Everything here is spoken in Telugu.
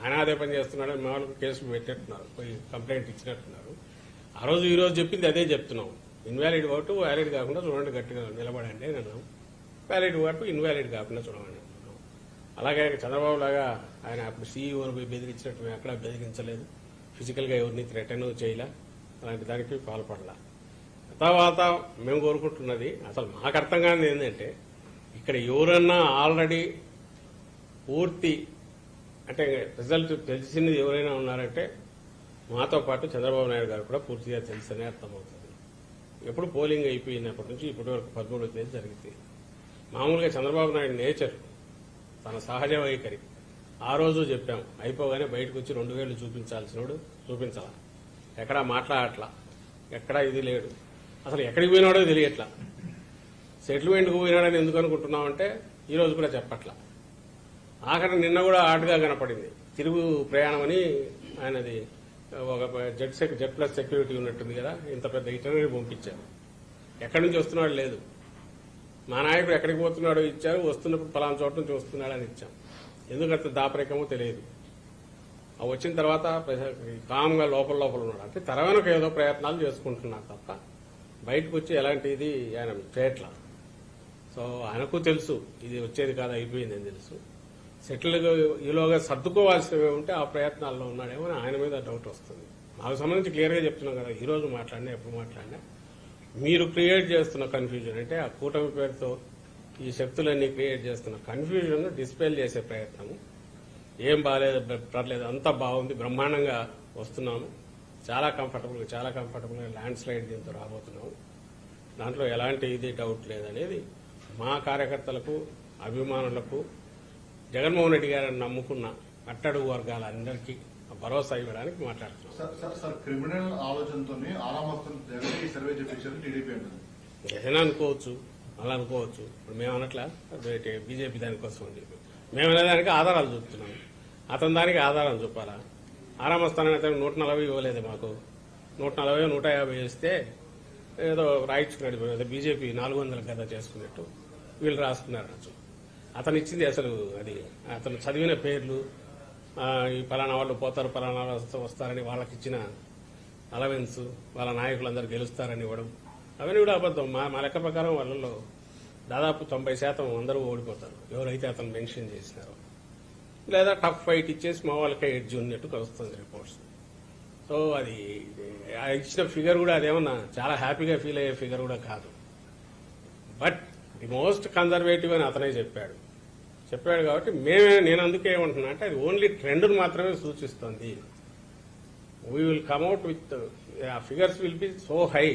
ఆయన అదే పని చేస్తున్నాడు మా వాళ్ళకి కేసులు పెట్టేట్టున్నారు పోయి కంప్లైంట్ ఇచ్చినట్టున్నారు. ఆ రోజు ఈ రోజు చెప్పింది అదే చెప్తున్నాం. ఇన్వాలిడ్ ఓటు వ్యాలిడ్ కాకుండా చూడండి గట్టిగా నిలబడండి అని అన్నాం. వ్యాలిడ్ ఓటు ఇన్వాలిడ్ కాకుండా చూడమని అంటున్నాం అలాగే చంద్రబాబు లాగా ఆయన అప్పుడు సీఈఓని పోయి బెదిరించినట్టు మేము ఎక్కడా బెదిరించలేదు. ఫిజికల్గా ఎవరిని థ్రెటన్ చేయలే. అలాంటి దానికి పాల్పడలా. తర్వాత మేము కోరుకుంటున్నది అసలు మాకు అర్థం కానిది ఏంటంటే ఇక్కడ ఎవరన్నా ఆల్రెడీ పూర్తి అంటే రిజల్ట్ తెలిసింది ఎవరైనా ఉన్నారంటే మాతో పాటు చంద్రబాబు నాయుడు గారు కూడా పూర్తిగా తెలుసనే అర్థమవుతుంది. ఎప్పుడు పోలింగ్ అయిపోయినప్పటి నుంచి ఇప్పటి వరకు పదమూడవ తేదీ జరిగింది. మామూలుగా చంద్రబాబు నాయుడు నేచర్ తన సహజ వైఖరి ఆ రోజు చెప్పాము అయిపోగానే బయటకు వచ్చి రెండు వేలు చూపించాల్సినోడు చూపించాల. ఎక్కడా మాట్లాడట్లా. ఎక్కడా ఇది లేడు. అసలు ఎక్కడికి పోయినాడో తెలియట్లా. సెటిల్మెంట్కి పోయినాడని ఎందుకు అనుకుంటున్నామంటే ఈ రోజు కూడా చెప్పట్లా. ఆఖరి నిన్న కూడా ఆటగా కనపడింది. తిరుగు ప్రయాణం అని ఆయనది ఒక Z sec Z plus security ఉన్నట్టుంది కదా ఇంత పెద్ద ఇటనరీ పంపించారు. ఎక్కడి నుంచి వస్తున్నాడు లేదు. మా నాయకుడు ఎక్కడికి పోతున్నాడో ఇచ్చారు వస్తున్నప్పుడు ఫలానా చోట నుంచి వస్తున్నాడు అని ఇచ్చాం ఎందుకంత దాపరికమో తెలియదు. అవి వచ్చిన తర్వాత కామ్గా లోపల లోపల ఉన్నాడు. అంటే తెరవెనక ఏదో ప్రయత్నాలు చేసుకుంటున్నాడు తప్ప బయటకు వచ్చి ఎలాంటిది ఆయన చేయట్లా సో ఆయనకు తెలుసు ఇది వచ్చేది కాదు అయిపోయింది తెలుసు. సెటిల్ ఈలోగా సర్దుకోవాల్సినవి ఉంటే ఆ ప్రయత్నాల్లో ఉన్నాడేమో అని ఆయన మీద డౌట్ వస్తుంది. నాకు సంబంధించి క్లియర్గా చెప్తున్నాం కదా ఈ రోజు మాట్లాడినా ఎప్పుడు మాట్లాడినా. మీరు క్రియేట్ చేస్తున్న కన్ఫ్యూజన్ అంటే ఆ కూటమి పేరుతో ఈ శక్తులన్నీ క్రియేట్ చేస్తున్న కన్ఫ్యూజన్ డిస్పెల్ చేసే ప్రయత్నము ఏం బాగాలేదు పర్లేదు అంతా బాగుంది బ్రహ్మాండంగా వస్తున్నాము. చాలా కంఫర్టబుల్గా చాలా కంఫర్టబుల్గా ల్యాండ్ స్లైడ్ దీంతో రాబోతున్నాము. దాంట్లో ఎలాంటి ఇది డౌట్ లేదనేది మా కార్యకర్తలకు అభిమానులకు జగన్మోహన్ రెడ్డి గారిని నమ్ముకున్న అట్టడుగు వర్గాలందరికీ భరోసా ఇవ్వడానికి మాట్లాడుతున్నాం. క్రిమినల్ సర్వే చేపించారు టీడీపీ ఏదైనా అనుకోవచ్చు అలా అనుకోవచ్చు. ఇప్పుడు మేము అనట్లా బీజేపీ దానికోసం అని చెప్పి. మేము అనేదానికి ఆధారాలు చూపుతున్నాం. అతని దానికి ఆధారాలు చూపాలా? ఆరామస్థానం అయితే నూట నలభై ఇవ్వలేదు మాకు. నూట నలభై నూట యాభై ఇస్తే ఏదో రాయించుకున్నాడు. బీజేపీ నాలుగు వందల గదా చేసుకున్నట్టు వీళ్ళు రాసుకున్నారు అతను ఇచ్చింది అసలు అది. అతను చదివిన పేర్లు ఈ పలానా వాళ్ళు పోతారు పలానా వాళ్ళు వస్తారని వాళ్ళకి ఇచ్చిన అలవెన్స్ వాళ్ళ నాయకులందరూ గెలుస్తారని ఇవ్వడం. అవన్నీ కూడా అబద్ధం. మా మా లెక్క ప్రకారం వాళ్ళలో దాదాపు తొంభై శాతం అందరూ ఓడిపోతారు. ఎవరైతే అతను మెన్షన్ చేసినారో. లేదా టఫ్ ఫైట్ ఇచ్చేసి మా వాళ్ళకే ఎడ్జ్ ఉన్నట్టు కలుస్తుంది రిపోర్ట్స్. సో అది ఆ ఇచ్చిన ఫిగర్ కూడా అదేమన్నా చాలా హ్యాపీగా ఫీల్ అయ్యే ఫిగర్ కూడా కాదు. బట్ ది మోస్ట్ కన్జర్వేటివ్ అని అతనే చెప్పాడు. చెప్పాడు కాబట్టి మేమే నేను అందుకే ఏమంటున్నా అంటే అది ఓన్లీ ట్రెండ్ను మాత్రమే సూచిస్తుంది. We will come at with figures will be so high